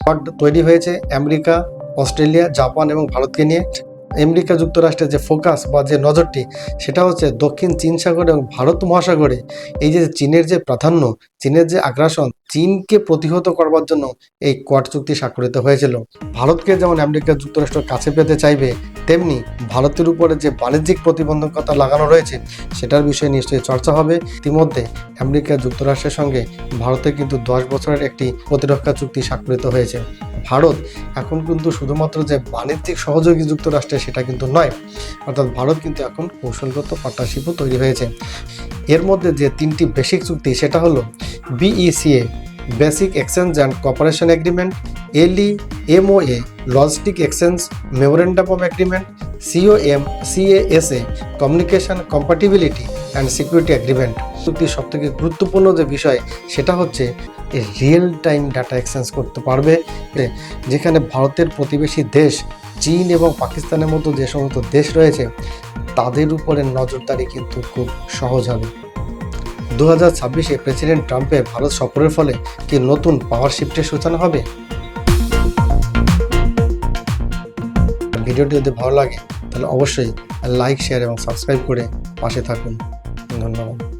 Quad তৈরি হয়েছে America, Australia, Japan এবং ভারতকে নিয়ে। আমেরিকা যুক্তরাষ্ট্রের যে ফোকাস বা যে নজরটি, সেটা হচ্ছে দক্ষিণ চীন সাগর এবং ভারত মহাসাগরে। এই যে চীনের যে প্রাধান্য, চীনের যে আগ্রাসন, চীনকে প্রতিহত করবার জন্য এই কোয়াড চুক্তি স্বাক্ষরিত হয়েছিল। ভারতকে যেমন আমেরিকা যুক্তরাষ্ট্র কাছে পেতে চাইবে তেমনি ভারতের উপরে যে বাণিজ্যিক প্রতিবন্ধকতা লাগানো রয়েছে, সেটার বিষয়ে নিশ্চয়ই চর্চা হবে। ইতিমধ্যে আমেরিকা যুক্তরাষ্ট্রের সঙ্গে ভারতে কিন্তু দশ বছরের একটি প্রতিরক্ষা চুক্তি স্বাক্ষরিত হয়েছে। ভারত এখন কিন্তু শুধুমাত্র যে বাণিজ্যিক সহযোগী যুক্তরাষ্ট্রে সেটা কিন্তু নয়, অর্থাৎ ভারত কিন্তু এখন কৌশলগত পার্টনারশিপও তৈরি হয়েছে। এর মধ্যে যে তিনটি বেসিক চুক্তি, সেটা হলো BECA basic exchange and cooperation agreement LE, MOA, logistic exchange, memorandum of agreement COM, CASA, communication compatibility and security agreement চুক্তির সবথেকে গুরুত্বপূর্ণ যে বিষয়, সেটা হচ্ছে রিয়েল টাইম ডাটা এক্সচেঞ্জ করতে পারবে, যেখানে ভারতের প্রতিবেশী দেশ, চীন এবং পাকিস্তানের মতো যে সমস্ত দেশ রয়েছে, তাদের উপরে নজরদারি কিন্তু খুব সহজ হবে। দু হাজার ছাব্বিশে প্রেসিডেন্ট ট্রাম্পের ভারত সফরের ফলে কি নতুন পাওয়ার শিফটের সূচনা হবে? ভিডিওটি যদি ভালো লাগে তাহলে অবশ্যই লাইক শেয়ার এবং সাবস্ক্রাইব করে পাশে থাকুন। ধন্যবাদ।